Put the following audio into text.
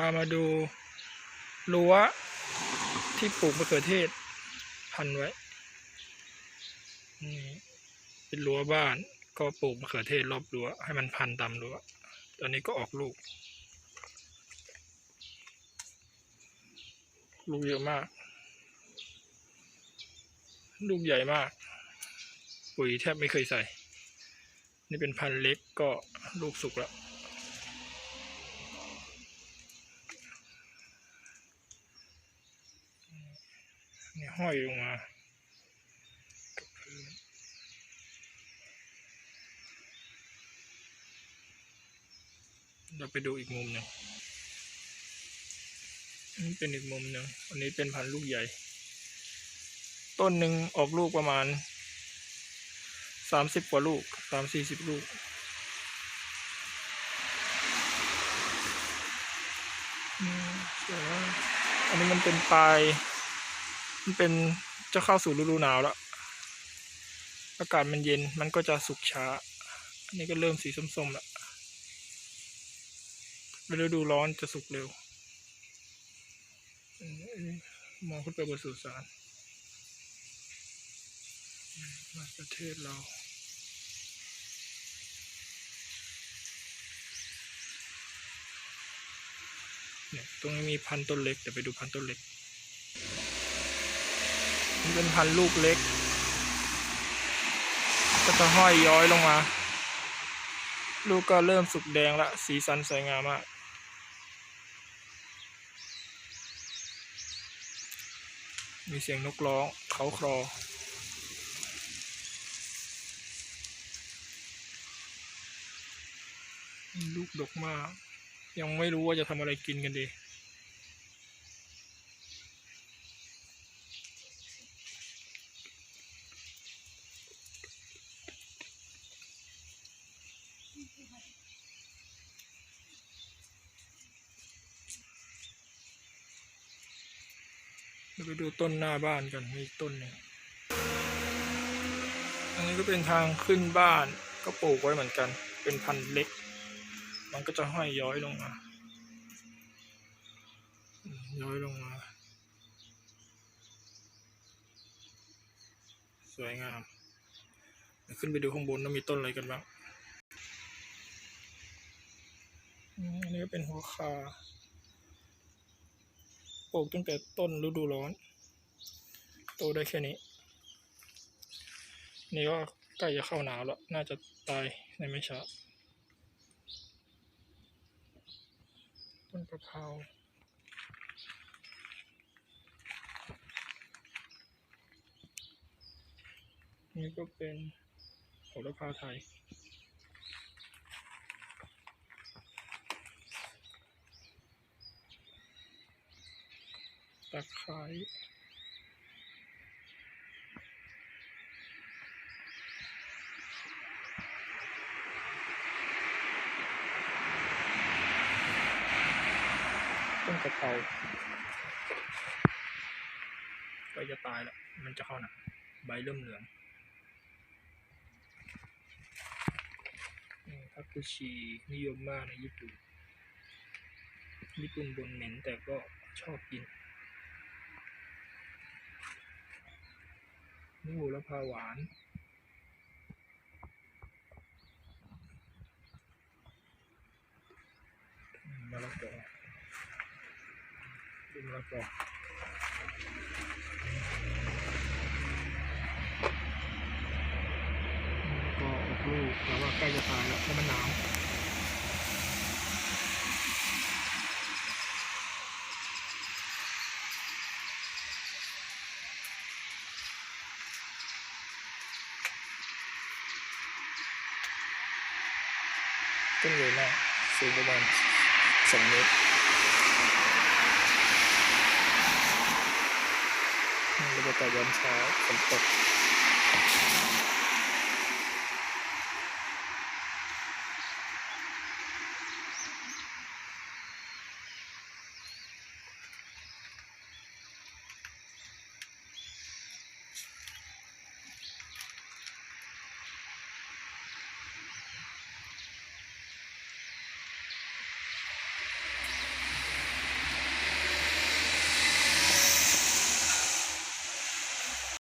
พามาดูรั้วที่ปลูกมะเขือเทศ พันไว้นี่เป็นรั้วบ้านก็ปลูกมะเขือเทศรอบรั้วให้มันพันตามรั้วตอนนี้ก็ออกลูก ลูกเยอะมาก ลูกใหญ่มาก ปุ๋ยแทบไม่เคยใส่ นี่เป็นพันเล็กก็ลูกสุกแล้ว นี่ห้อยลงมากับพื้นเราไปดูอีกมุมหนึ่งนี่เป็นอีกมุมหนึ่งอันนี้เป็นพันธุ์ลูกใหญ่ ต้นหนึ่งออกลูกประมาณสามสิบกว่าลูกสามสี่สิบลูกอืมสวยมากอันนี้มันเป็นปลาย มันเป็นจะเข้าสู่ฤดูหนาวแล้ว อากาศมันเย็นมันก็จะสุกช้า อันนี้ก็เริ่มสีส้มๆแล้วฤดูร้อนจะสุกเร็ว มองขึ้นไปบนสุสานประเทศเราเนี่ยตรงนี้มีพันธุ์ต้นเล็ก เดี๋ยวไปดูพันธุ์ต้นเล็ก เป็นพันลูกเล็ก ก็จะห้อยย้อยลงมา ลูกก็เริ่มสุกแดงละสีสันสวยงามมากมีเสียงนกร้อง เขาครอ ลูกดกมาก ยังไม่รู้ว่าจะทำอะไรกินกันดี ไปดูต้นหน้าบ้านกันมีต้นหนึ่งอันนี้ก็เป็นทางขึ้นบ้านก็ปลูกไว้เหมือนกัน เป็นพันธุ์เล็ก มันก็จะห้อยย้อยลงมาย้อยลงมา สวยงามขึ้นไปดูข้างบนว่ามีต้นอะไรกันบ้างอันนี้ก็เป็นหัวคา ปลูกตั้งแต่ต้นฤดูร้อน โตได้แค่นี้ นี่ก็ใกล้จะเข้าหนาวแล้ว น่าจะตายในไม่ช้าต้นกะเพรานี่ก็เป็นโหระพาไทยะไคร้ต้นกะเพราใกล้จะตายแล้ว มันจะเข้าหนักใบเริ่มเหลืองนี่ทักกุชีนิยมมากในญี่ปุ่น ญี่ปุ่นบนเหม็นแต่ก็ชอบกิน นี่โหระพาหวานมะละกอดูมะละกอกอออกลูกแต่ว่าใกล้จะตายแล้วเพราะมันหนาว ต้นใหญ่มากสูงประมาณสองเมตรบรรยากาศยามเช้าฝนตก